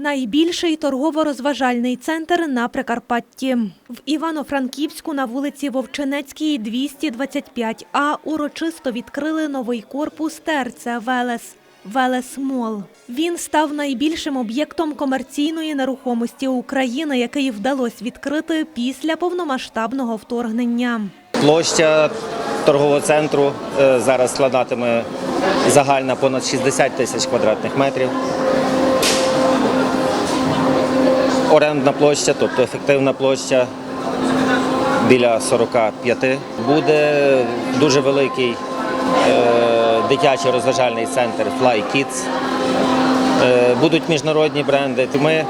Найбільший торгово-розважальний центр на Прикарпатті. В Івано-Франківську на вулиці Вовчинецькій 225А урочисто відкрили новий корпус ТРЦ Велес. Велес Мол. Він став найбільшим об'єктом комерційної нерухомості України, який вдалося відкрити після повномасштабного вторгнення. Площа торгового центру е, зараз складатиме загальна понад 60 тисяч квадратних метрів. Орендна площа, тобто ефективна площа біля 45. Буде дуже великий е, дитячий розважальний центр Fly Kids. Е, будуть міжнародні бренди. Ми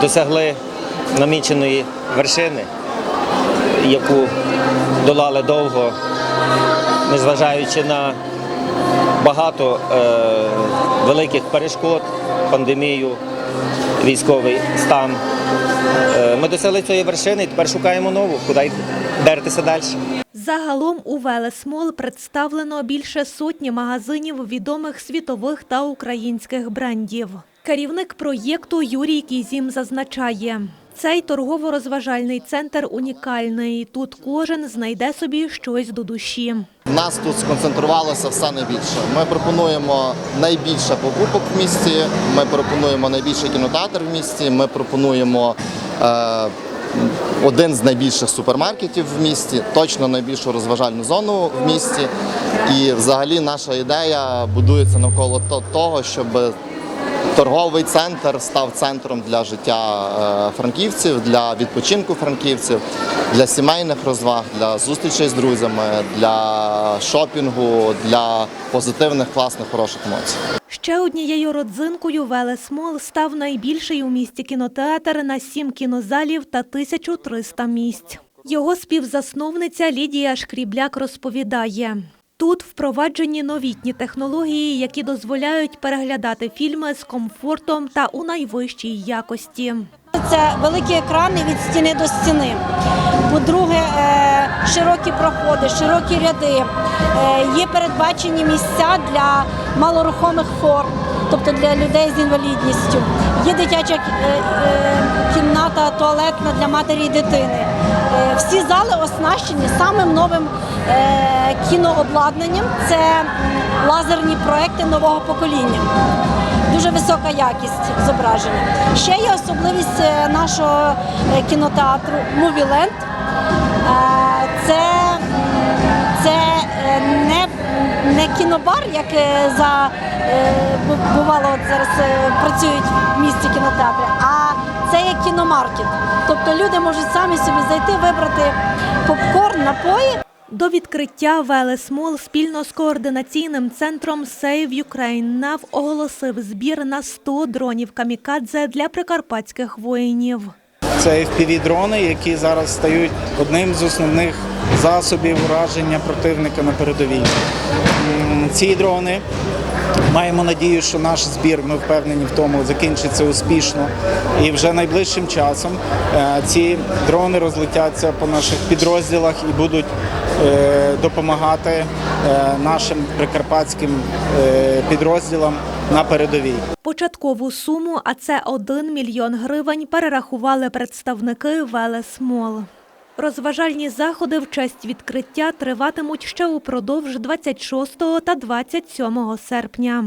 досягли наміченої вершини яку долали довго, незважаючи на багато е, великих перешкод, пандемію, військовий стан. Е, ми досягли цієї вершини і тепер шукаємо нову, куди дертися далі. Загалом у Велесмол представлено більше сотні магазинів відомих світових та українських брендів. Керівник проєкту Юрій Кізім зазначає, цей торгово-розважальний центр унікальний. Тут кожен знайде собі щось до душі. Нас тут сконцентрувалося все найбільше. Ми пропонуємо найбільше покупок в місті. Ми пропонуємо найбільший кінотеатр в місті. Ми пропонуємо е, один з найбільших супермаркетів в місті, точно найбільшу розважальну зону в місті. І взагалі наша ідея будується навколо того, щоб торговий центр став центром для життя е, франківців, для відпочинку франківців, для сімейних розваг, для зустрічей з друзями, для шопінгу, для позитивних, класних, хороших емоцій. Ще однією родзинкою Велесмол став найбільший у місті кінотеатр на сім кінозалів та 1300 місць. Його співзасновниця Лідія Шкрібляк розповідає. Тут впроваджені новітні технології, які дозволяють переглядати фільми з комфортом та у найвищій якості. Це великі екрани від стіни до стіни. По-друге, е, широкі проходи, широкі ряди. Е, Є передбачені місця для малорухомих форм, тобто для людей з інвалідністю. Є дитяча е, е, кімната, туалетна для матері і дитини. Е, Всі зали оснащені самим новим кінообладнанням. Це лазерні проекти нового покоління дуже висока якість зображення. Ще є особливість нашого кінотеатру Мувіленд. Кінобар, як е, за е, бувало зараз е, працюють в місті кінотеатри, а це є кіномаркет. Тобто люди можуть самі собі зайти, вибрати попкорн, напої. До відкриття Велесмол спільно з координаційним центром Save Ukraine NAV оголосив збір на 100 дронів камікадзе для прикарпатських воїнів. Це FPV-дрони, які зараз стають одним з основних засобів ураження противника на передовій. Ці дрони маємо надію, що наш збір, ми впевнені в тому, закінчиться успішно. І вже найближчим часом е, ці дрони розлетяться по наших підрозділах і будуть е, допомагати е, нашим прикарпатським підрозділам на передовій. Початкову суму, а це 1 мільйон гривень, перерахували представники Велесмол. Розважальні заходи в честь відкриття триватимуть ще упродовж 26 та 27 серпня.